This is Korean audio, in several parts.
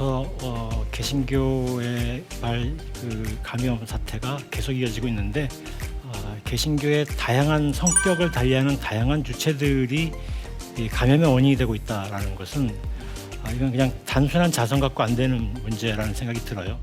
계속해서 어, 개신교의 말그 감염 사태가 계속 이어지고 있는데 어, 개신교의 다양한 성격을 달리하는 다양한 주체들이 이 감염의 원인이 되고 있다라는 것은 아, 이건 그냥 단순한 자성 갖고 안 되는 문제라는 생각이 들어요.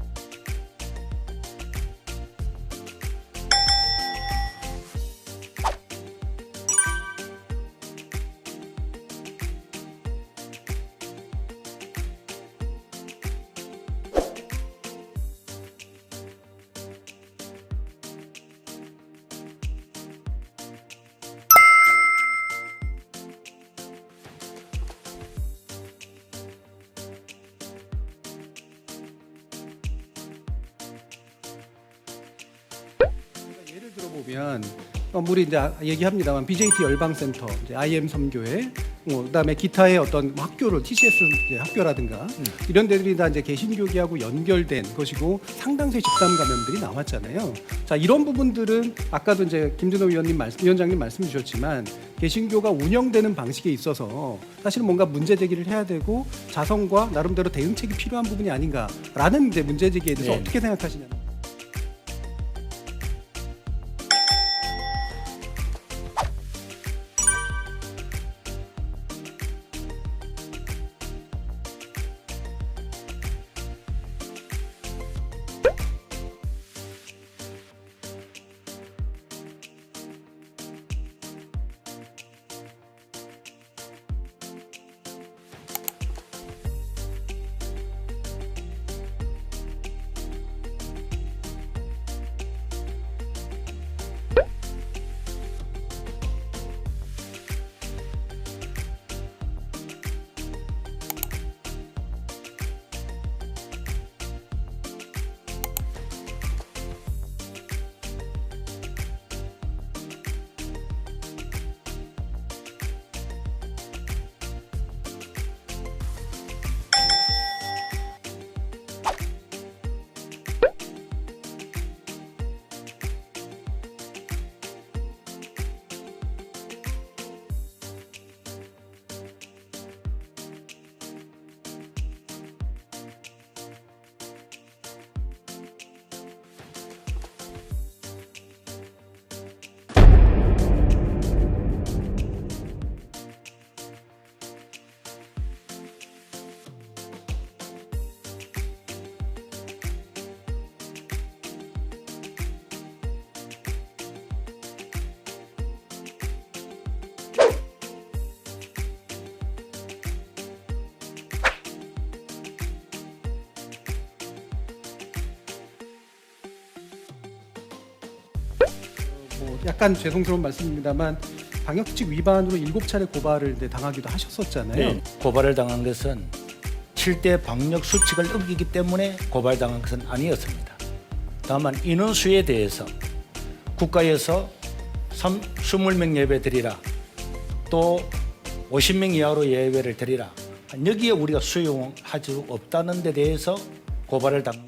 들어보면 어, 우리 이제 아- 얘기합니다만 BJT 열방센터, 이제 IM 섬교회, 뭐 그다음에 기타의 어떤 뭐 학교를 TCS 이제 학교라든가 이런 데들이 다 이제 개신교계하고 연결된 것이고 상당수의 집단 감염들이 나왔잖아요. 자 이런 부분들은 아까도 이제 김준호 위원님 말씀, 위원장님 말씀 주셨지만 개신교가 운영되는 방식에 있어서 사실 뭔가 문제 제기를 해야 되고 자성과 나름대로 대응책이 필요한 부분이 아닌가라는 이제 문제 제기에 대해서 네. 어떻게 생각하시냐. 뭐 약간 죄송스러운 말씀입니다만 방역수칙 위반으로 일곱 차례 고발을 당하기도 하셨었잖아요. 네, 고발을 당한 것은 7대 방역 수칙을 어기기 때문에 고발당한 것은 아니었습니다. 다만 인원수에 대해서 국가에서 3, 20명 예배 드리라 또 50명 이하로 예배를 드리라 여기에 우리가 수용할 수 없다는 데 대해서 고발을 당